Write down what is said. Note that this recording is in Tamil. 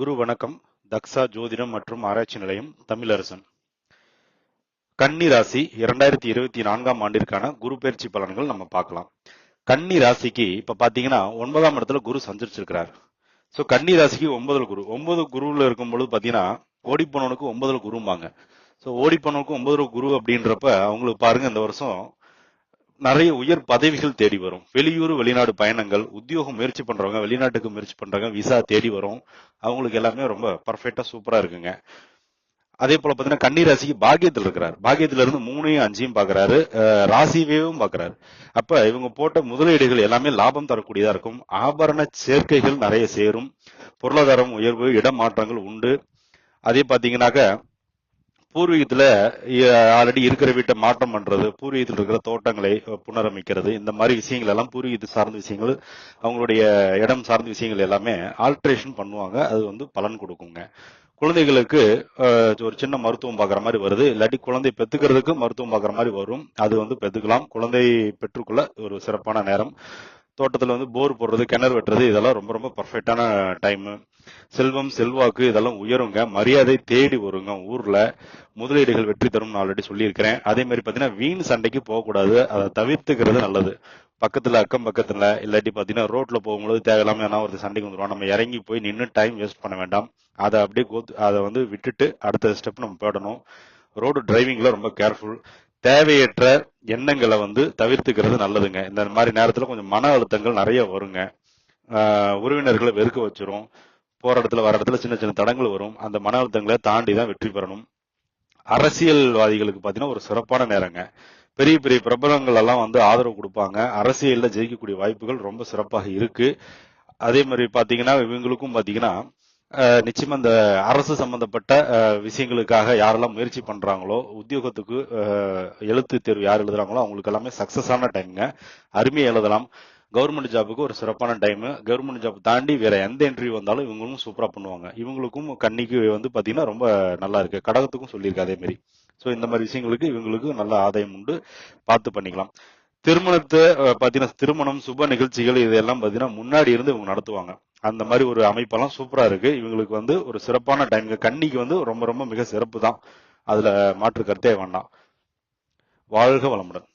குரு வணக்கம். தக்ஸா ஜோதிடம் மற்றும் ஆராய்ச்சி நிலையம் தமிழரசன். கன்னி ராசி இரண்டாயிரத்தி இருபத்தி நான்காம் ஆண்டிற்கான குரு பயிற்சி பலன்கள் நம்ம பார்க்கலாம். கன்னி ராசிக்கு இப்ப பாத்தீங்கன்னா ஒன்பதாம் இடத்துல குரு சஞ்சரிச்சிருக்கிறார். சோ கன்னி ராசிக்கு ஒன்பதுல குரு. ஒன்பது குருவில் இருக்கும் பொழுது பாத்தீங்கன்னா ஓடிப்போனவனுக்கு ஒன்பதுல குரும்பாங்க. சோ ஓடிப்போனவனுக்கு ஒன்பதுல குரு அப்படின்றப்ப அவங்களுக்கு பாருங்க இந்த வருஷம் நிறைய உயர் பதவிகள் தேடி வரும். வெளியூர் வெளிநாடு பயணங்கள் உத்தியோகம் முயற்சி பண்றவங்க வெளிநாட்டுக்கு முயற்சி பண்றவங்க விசா தேடி வரும். அவங்களுக்கு எல்லாமே ரொம்ப பர்ஃபெக்டா சூப்பரா இருக்குங்க. அதே போல பாத்தீங்கன்னா கன்னி ராசிக்கு பாக்கியத்தில் இருக்கிறார். பாகியத்துல இருந்து மூணையும் அஞ்சையும் பாக்குறாரு. அஹ் ராசியவேவும் பாக்குறாரு. அப்ப இவங்க போட்ட முதலீடுகள் எல்லாமே லாபம் தரக்கூடியதா இருக்கும். ஆபரண சேர்க்கைகள் நிறைய சேரும். பொருளாதாரம் உயர்வு இடமாற்றங்கள் உண்டு. அதே பாத்தீங்கன்னாக்க பூர்வீகத்துல ஆல்ரெடி இருக்கிற வீட்டை மாற்றம் பண்றது பூர்வீகத்தில் இருக்கிற தோட்டங்களை புனரமைக்கிறது இந்த மாதிரி விஷயங்கள் எல்லாம் பூர்வீகத்தை சார்ந்த விஷயங்கள் அவங்களுடைய இடம் சார்ந்த விஷயங்கள் எல்லாமே ஆல்ட்ரேஷன் பண்ணுவாங்க. அது வந்து பலன் கொடுக்குங்க. குழந்தைகளுக்கு ஒரு சின்ன மருத்துவம் பார்க்குற மாதிரி வருது. இல்லாட்டி குழந்தை பெற்றுக்கிறதுக்கு மருத்துவம் பார்க்குற மாதிரி வரும். அது வந்து பெற்றுக்கலாம் குழந்தை பெற்றுக்கொள்ள ஒரு சிறப்பான நேரம். தோட்டத்தில் வந்து போர் போடுறது கிணறு வெட்டுறது இதெல்லாம் ரொம்ப ரொம்ப பர்ஃபெக்டான டைமு செல்வம் செல்வாக்கு இதெல்லாம் உயருங்க. மரியாதை தேடி வருங்க. ஊர்ல முதலீடுகள் வெற்றி தரும் ஆல்ரெடி சொல்லியிருக்கிறேன். அதே மாதிரி பாத்தீங்கன்னா வீண் சண்டைக்கு போகக்கூடாது. அதை தவிர்த்துக்கிறது நல்லது. பக்கத்துல அக்கம் பக்கத்துல இல்லாட்டி பாத்தீங்கன்னா ரோட்ல போகும்போது தேவையில்லாம ஏன்னா ஒரு சண்டைக்கு வந்துருவோம் நம்ம இறங்கி போய் நின்று டைம் வேஸ்ட் பண்ண வேண்டாம். அதை அப்படியே கோத்து அதை வந்து விட்டுட்டு அடுத்த ஸ்டெப் நம்ம போயிடணும். ரோடு டிரைவிங்ல ரொம்ப கேர்ஃபுல் தேவையற்ற எண்ணங்களை வந்து தவிர்த்துக்கிறது நல்லதுங்க. இந்த மாதிரி நேரத்துல கொஞ்சம் மன அழுத்தங்கள் நிறைய வருங்க. உறவினர்களை வெறுக்க வச்சிரும். போற இடத்துல வர இடத்துல சின்ன சின்ன தடங்கள் வரும். அந்த மன அழுத்தங்களை தாண்டி தான் வெற்றி பெறணும். அரசியல்வாதிகளுக்கு பாத்தீங்கன்னா ஒரு சிறப்பான நேரங்க. பெரிய பெரிய பிரபலங்கள் எல்லாம் வந்து ஆதரவு கொடுப்பாங்க. அரசியல்ல ஜெயிக்கக்கூடிய வாய்ப்புகள் ரொம்ப சிறப்பாக இருக்கு. அதே மாதிரி பாத்தீங்கன்னா இவங்களுக்கும் பாத்தீங்கன்னா நிச்சயமா இந்த அரசு சம்பந்தப்பட்ட விஷயங்களுக்காக யாரெல்லாம் முயற்சி பண்றாங்களோ உத்தியோகத்துக்கு எழுத்து தேர்வு யார் எழுதுறாங்களோ அவங்களுக்கு எல்லாமே சக்சஸான டைம்ங்க அருமையை எழுதலாம். கவர்மெண்ட் ஜாபுக்கு ஒரு சிறப்பான டைம் கவர்மெண்ட் ஜாப் தாண்டி வேற எந்த இன்டர்வியூ வந்தாலும் இவங்களும் சூப்பரா பண்ணுவாங்க. இவங்களுக்கும் கன்னிக்கு வந்து பாத்தீங்கன்னா ரொம்ப நல்லா இருக்கு. கடகத்துக்கும் சொல்லியிருக்கு அதே மாதிரி ஸோ இந்த மாதிரி விஷயங்களுக்கு இவங்களுக்கு நல்ல ஆதாயம் உண்டு. பார்த்து பண்ணிக்கலாம். திருமணத்தை பார்த்தீங்கன்னா பாத்தீங்கன்னா திருமணம் சுப நிகழ்ச்சிகள் இதெல்லாம் பாத்தீங்கன்னா முன்னாடி இருந்து இவங்க நடத்துவாங்க. அந்த மாதிரி ஒரு அமைப்பெல்லாம் சூப்பரா இருக்கு. இவங்களுக்கு வந்து ஒரு சிறப்பான டைம் கன்னிக்கு வந்து ரொம்ப ரொம்ப மிக சிறப்பு தான் அதுல மாற்று கருத்தே வேண்டாம். வாழ்க வளமுடன்.